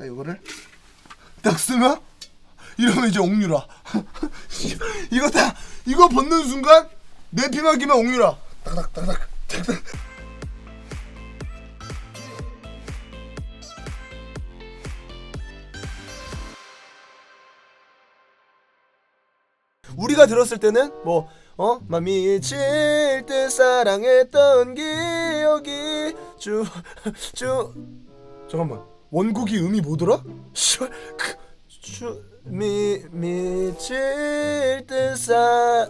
딱 이거를 딱 쓰면 이러면 이제 옥류라. 이거 다 이거 벗는 순간 내 피만 기면 옥류라. 딱딱 딱딱. 우리가 들었을 때는 뭐 어? 막 미칠 듯 사랑했던 기억이 쭉 쭉 잠깐만 원곡이 음이 뭐더라? 씨발 그미 미칠 듯사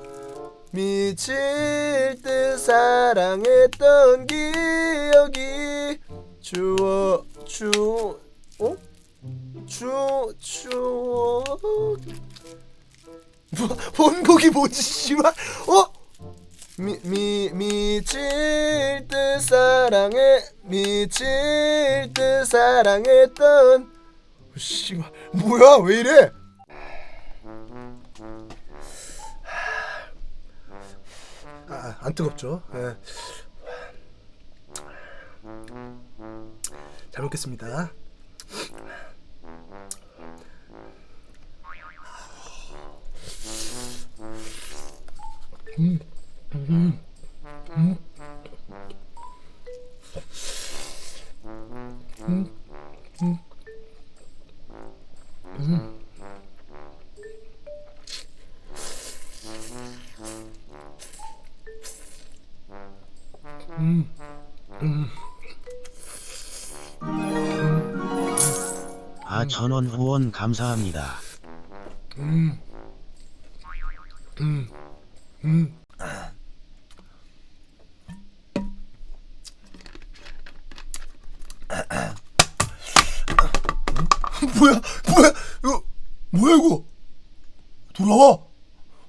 미칠 듯 사랑했던 기억이 주워 주 어? 주 추억 뭐, 원곡이 뭐지 씨발 사랑했던 씨 뭐야 왜 이래? 아, 안 뜨겁죠? 네. 잘 먹겠습니다. 음. 음. 아, 전원 후원 감사합니다. 음. 음. 음. 뭐야? 뭐야? 이거 뭐야 이거? 돌아와.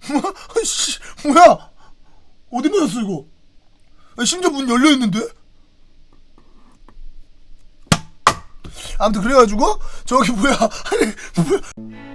뭐야? 아, 씨, 뭐야? 어디 맞았어 이거? 아, 심지어 문 열려 있는데? 아무튼 그래가지고 저기 뭐야? 아니 뭐야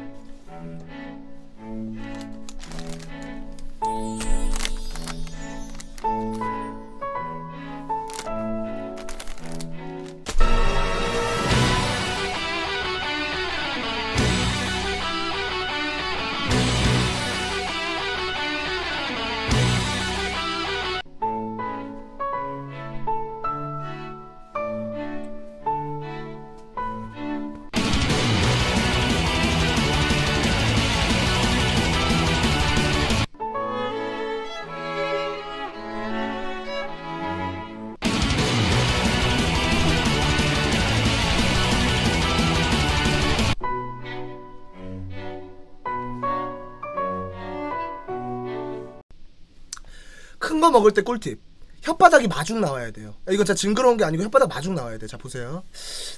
큰 거 먹을 때 꿀팁. 혓바닥이 마중 나와야 돼요. 이거 진짜 징그러운 게 아니고 혓바닥 마중 나와야 돼. 자 보세요.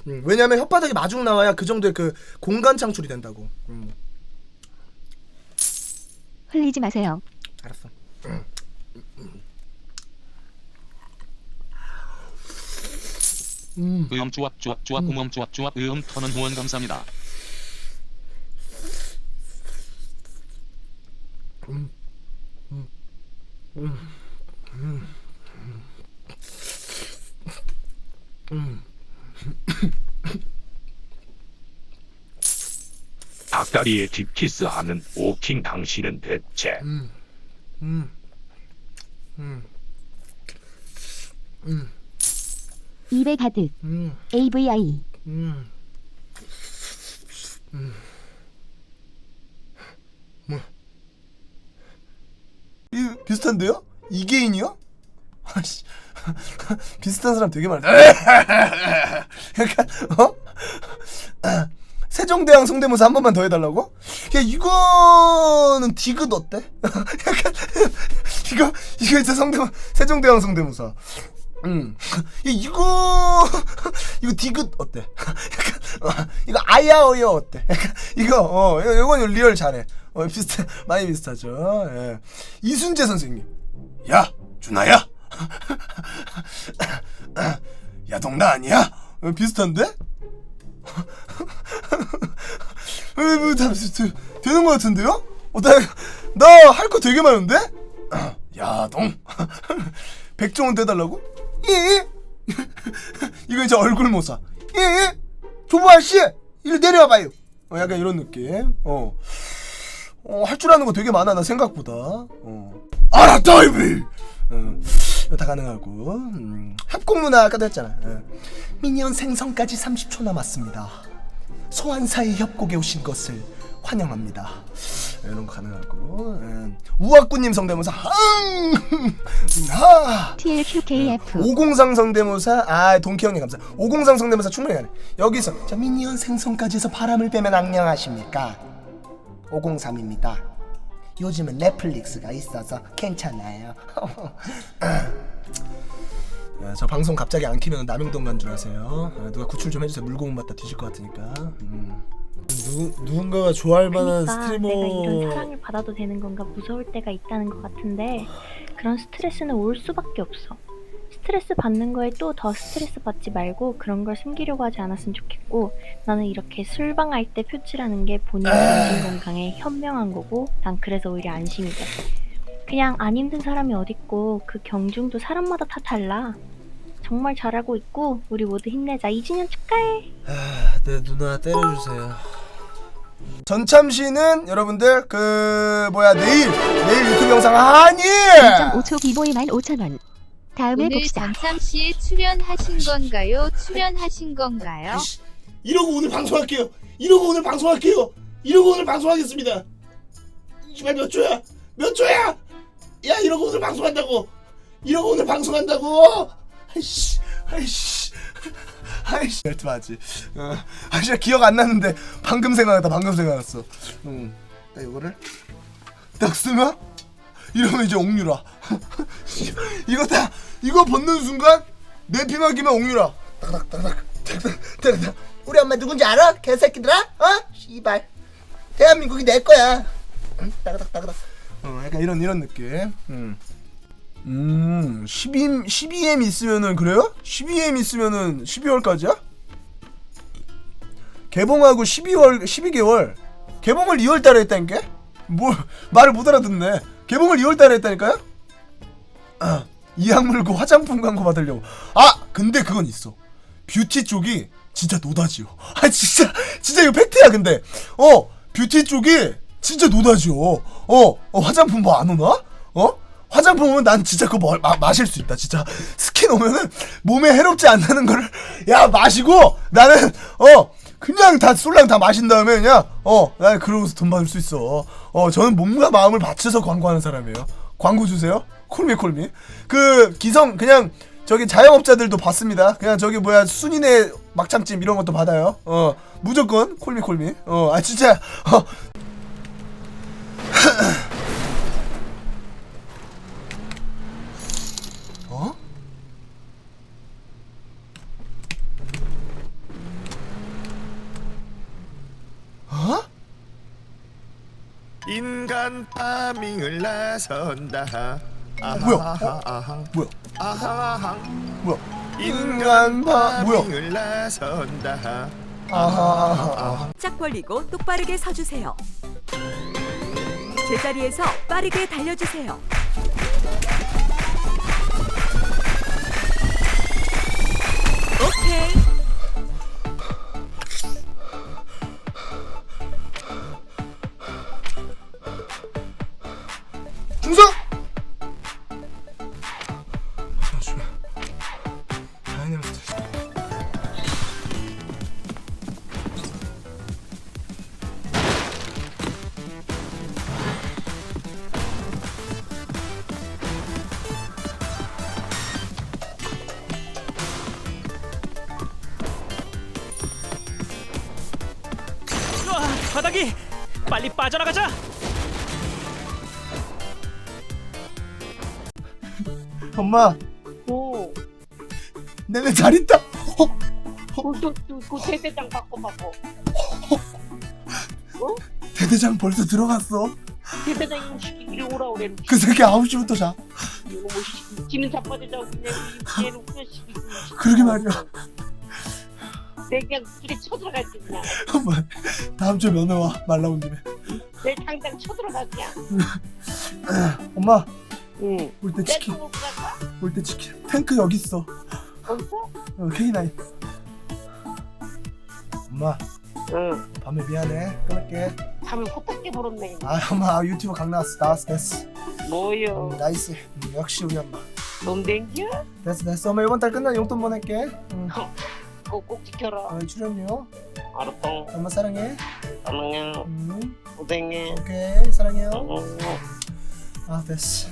음, 왜냐면 혓바닥이 마중 나와야 그 정도의 그 공간 창출이 된다고. 음, 흘리지 마세요. 알았어. 으음 조합 조합 조합 음음 조합 조합 으음 터는 후원 감사합니다. 닭다리에 딥키스하는 오킹 당신은 대체 입에 가득. 음, AVI. 음. 뭐? 이 비슷한데요? 이계인이요? 아씨 비슷한 사람 되게 많다. 약간 어? 세종대왕 성대모사 한 번만 더 해달라고? 야 이거는 디귿 어때? 약간 이거 이거 진짜 성대모 세종대왕 성대모사. 음 야, 이거 이거 디귿 어때? 약간 어, 이거 아야어여 어때? 약간 이거 어 이건 리얼 잘해. 어 비슷해 많이 비슷하죠. 예. 이순재 선생님. 야 준아야. 야동나 아니야? 어, 비슷한데? 어, 뭐, 다. 되는 것 같은데요? 어, 나할 거 되게 많은데? 야 동. 백종원 떼달라고? 예. 이거 이제 얼굴 모사. 예. 조보 아씨. 이리 내려와봐요. 어, 약간 이런 느낌. 어. 어, 할 줄 아는 거 되게 많아, 나 생각보다. 어. 알았다, 이비! 어, 다 가능하고. 음, 합곡 누나 아까도 했잖아. 어. 미니언 생성까지 30초 남았습니다. 소환사의 협곡에 오신 것을 환영합니다. 이런 거 가능하고. 음, 우악구님 성대모사, 항! 하! TLQKF 오공상 성대모사 아 동키 형님 감사 오공상 성대모사 충분히 가네 여기서 자 미니언 생성까지 해서 바람을 빼면 안녕하십니까 503입니다 요즘은 넷플릭스가 있어서 괜찮아요 야, 저 방송 갑자기 안 키면 남영동 간 줄 아세요 아, 누가 구출 좀 해주세요 물고문 받다 뒤질 것 같으니까 음. 누, 누군가가 좋아할 만한 그러니까 스트리머 내가 이런 사랑을 받아도 되는 건가 무서울 때가 있다는 것 같은데 그런 스트레스는 올 수밖에 없어. 스트레스 받는 거에 또 더 스트레스 받지 말고 그런 걸 숨기려고 하지 않았으면 좋겠고 나는 이렇게 술방할 때 표출하는 게 본인 정신 건강에 현명한 거고 난 그래서 오히려 안심이 돼. 그냥 안 힘든 사람이 어딨고 그 경중도 사람마다 다 달라. 정말 잘하고 있고 우리 모두 힘내자. 2주년 축하해. 아, 내 누나 때려주세요 전참시는 여러분들 그 뭐야 내일 내일 유튜브 영상 하니 2.5초 기보에 15,000원 다음에 오늘 봅시다 전참 씨에 출연하신 건가요? 출연하신 건가요? 이러고 오늘 방송할게요. 이러고 오늘 방송할게요. 이러고 오늘 방송하겠습니다. 씨발 몇 조야? 몇 조야? 야 이러고 오늘 방송한다고. 이러고 오늘 방송한다고. 아이씨, 아이씨, 아이씨. 벨트 맞지. 어, 아, 진짜 기억 안 나는데 방금 생각났다. 방금 생각났어. 응. 딱 이거를 딱 쓰면 이러면 이제 옥류라. 이거 다 이거 벗는 순간 내 피만 끼면 옥류라. 딱딱 딱딱 딱딱 딱딱. 우리 엄마 누군지 알아? 개새끼들아? 어? 씨발. 대한민국이 내 거야. 응? 따그닥 따그닥. 어, 약간 이런 이런 느낌. 음. 음, 12, 12M 있으면은 그래요? 12M 있으면은 12월까지야? 개봉하고 12월 12개월. 개봉을 2월 달에 했다니까? 뭘 말을 못 알아듣네. 개봉을 2월 달에 했다니까요? 아, 이악 물고 화장품 광고 받으려고. 아, 근데 그건 있어. 뷰티 쪽이 진짜 노다지요. 아, 진짜 진짜 이거 팩트야, 근데. 어, 뷰티 쪽이 진짜 노다지요. 어, 어 화장품 뭐 안 오나? 어? 화장품 오면 난 진짜 그거 마, 마실 수 있다 진짜. 스킨 오면은 몸에 해롭지 않다는 거를 야 마시고 나는 어 그냥 다 솔랑 다 마신 다음에 그냥 어 나는 그러고서 돈 받을 수 있어. 어 저는 몸과 마음을 바쳐서 광고하는 사람이에요. 광고 주세요. 콜미 콜미. 그 기성 그냥 저기 자영업자들도 받습니다. 그냥 저기 뭐야 순인의 막창찜 이런 것도 받아요. 어 무조건 콜미 콜미. 어아 진짜 어 어? 어? 인간 파밍을 나선다. 뭐야? 아하, 뭐야? 아하, 뭐야? 인간 파 뭐야? 파밍을 나선다. 아하. 짝 벌리고 똑바르게 서주세요. 제자리에서 빠르게 달려주세요. 오케이. 바닥이 빨리 빠져나가자. 엄마, 오, 내내 잘 있다. 어, 또, 또, 또 대대장 바꿔 바꿔. 대대장 벌써 들어갔어. 대대장 시키기를 오라 그래. 그 새끼 9시부터 자. 이거 뭐 시- 지는 자빠지자고 그냥 이 얘는 그냥 시키고. 그러게 말이야. 내 그냥 길에 쳐들어갈지 그냥. 엄마, 다음 주에 면회 와. 말 나온 김에. 내 당장 쳐들어가 그냥. 엄마, 응. 올 때내 치킨. 또 갈까? 올 때 치킨. 탱크 여기 있어. 어디서? 어, K9. 엄마, 응. 밤에 미안해 끊을게 밤에 호떡 깨버렸네. 아 엄마 유튜브 강 나왔어 나왔어 됐어 뭐요? 음, 나이스 음, 역시 우리 엄마 돈 댕겨? 됐어 됐어 엄마 이번 달 끝나면 용돈 보낼게 응. 꼭꼭 지켜라. 어, 출연료 알았어. 엄마 사랑해 사랑해. 음, 고생해. 오케이 사랑해요 어. 아 됐어